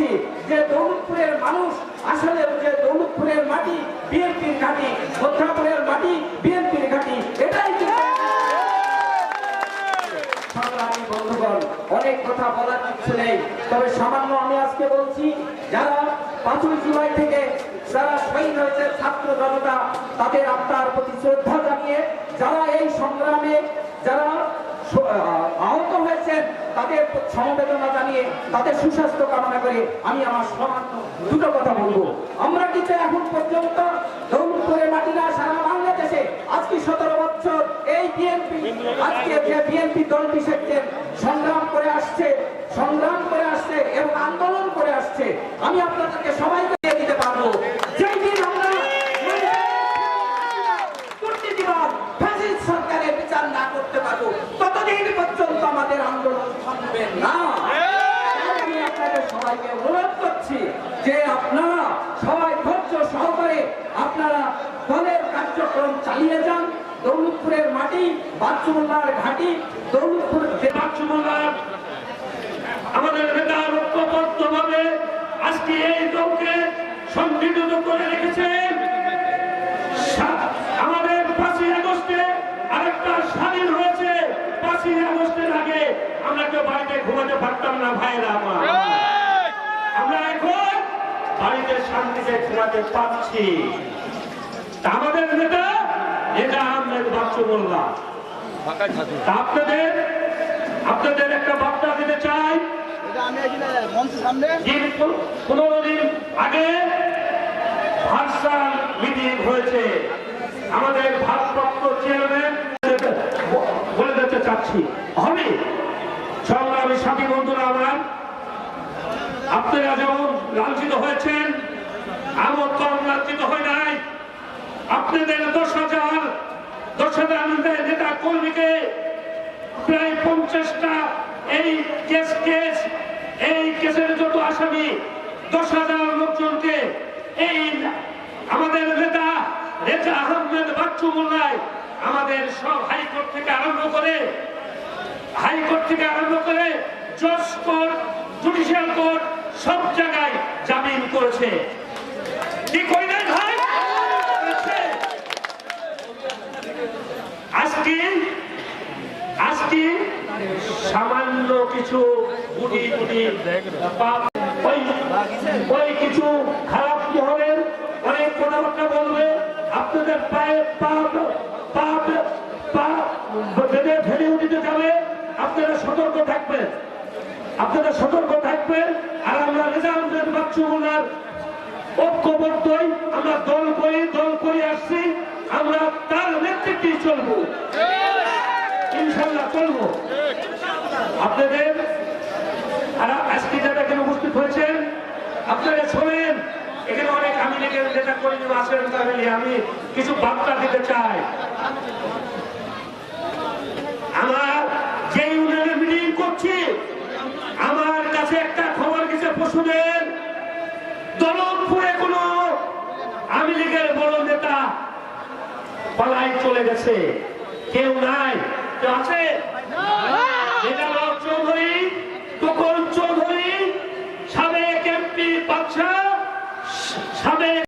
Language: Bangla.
করছি যে দৌলতপুরের মানুষ আসলে যে দৌলতপুরের মাটি, বিএনপির ঘাঁটি মধ্যাপুরের মাটি, বিএনপির ঘাঁটি, এটাই অনেক কথা বলার কিছু নেই। তবে সামান্য আমি আজকে বলছি, যারা পাঁচই জুলাই থেকে যারা শহীদ হয়েছে ছাত্র জনতা, তাদের আত্মার প্রতি শ্রদ্ধা জানিয়ে, যারা এই সংগ্রামে, যারা আহত হয়েছেন, তাদের সমবেদনা তাদের সুস্বাস্থ্য কামনা করে আমি আমার সামান্য দুটো কথা বলব। আমরা কিন্তু এখন পর্যন্ত? মাটি না সারা বাংলাদেশে? আজকে সতেরো বছর এই বিএনপি, আজকে যে বিএনপি দলটি সংগ্রাম করে আসছে, সংগ্রাম করে আসছে এবং আন্দোলন করে আসছে। আমি আপনাদেরকে সবাইকে দিয়ে দিতে পারব যেই দিন আমরা দুর্নীতিবাদ ফ্যাসিস্ট সরকারের বিচার না করতে পারব ততদিন পর্যন্ত আমাদের আন্দোলন থামবে না আমি আপনাদের সবাইকে অনুরোধ করছি যে আপনারা সবাই ধৈর্য সহকারে আপনারা দলের কার্যক্রম চালিয়ে যান। দৌলতপুরের মাটি বাচ্চুমুল্লার ঘাটি, দৌলতপুর বাচ্চুমোল্লার আমাদের নেতা আজকে এই দলকে করে আমাদের পাঁচই আগস্টে আরেকটা স্বাধীন হয়েছে। পাঁচই আগস্টের আগে আমরা কেউ বাড়িতে ঘুমাতে পারতাম না, ভাইরা আমার। আমরা এখন বাড়িতে শান্তিতে ঘুমাতে পারছি আমাদের নেতা নেতা আহমেদ বাচ্চু মোল্লা আপনাদের আপনাদের একটা বার্তা দিতে চাই। পনেরো দিন আগে ভার্সাল মিটিং হয়েছে। আমাদের ভারপ্রাপ্ত চেয়ারম্যান বলে দিতে চাচ্ছি। হবে। সংগ্রামী সাথী বন্ধুরা আমার। আপনারা যেমন লাঞ্ছিত হয়েছেন আমার কম লাঞ্ছিত হয় নাই। আপনাদের দশ হাজার দশ হাজার নেতা কর্মীকে প্রায় পঞ্চাশটা এই কেস কেস, এই কেসের যত আসামি, দশ হাজার লোকজনকে এই আমাদের নেতা রেজা আহমেদ বাচ্চু মোল্লায় আমাদের সব হাইকোর্ট থেকে আরম্ভ করে, হাইকোর্ট থেকে আরম্ভ করে, জজ কোর্ট, জুডিশিয়াল কোর্ট সব জায়গায় জামিন করেছে। আজকে আজকে সামান্য কিছু গুটি গুটি ওই কিছু খারাপ মহলের অনেক বলবে। আপনাদের পায়ে পাপ পাপ বেঁধে ফেলেও দিতে যাবে। আপনারা সতর্ক থাকবেন। আপনারা সতর্ক থাকবেন আর আমরা ঐক্যবদ্ধই আমরা দল দল করে আসছি। আমরা তার ইনশাল্লাহ আপনাদের, আর আজকে যারা এখানে উপস্থিত হয়েছেন, আপনারা শোনেন, এখানে অনেক আমি লীগের নেতা তাহলে আমি কিছু বার্তা দিতে চাই। আমার যে ইউনিয়নে মিটিং করছি আমার কাছে একটা খবর দলপুরে কোন আমি লীগের বড় নেতা পালাই চলে গেছে। কেউ নাই। কেউ আছে? সাবেক এমপি সাবেক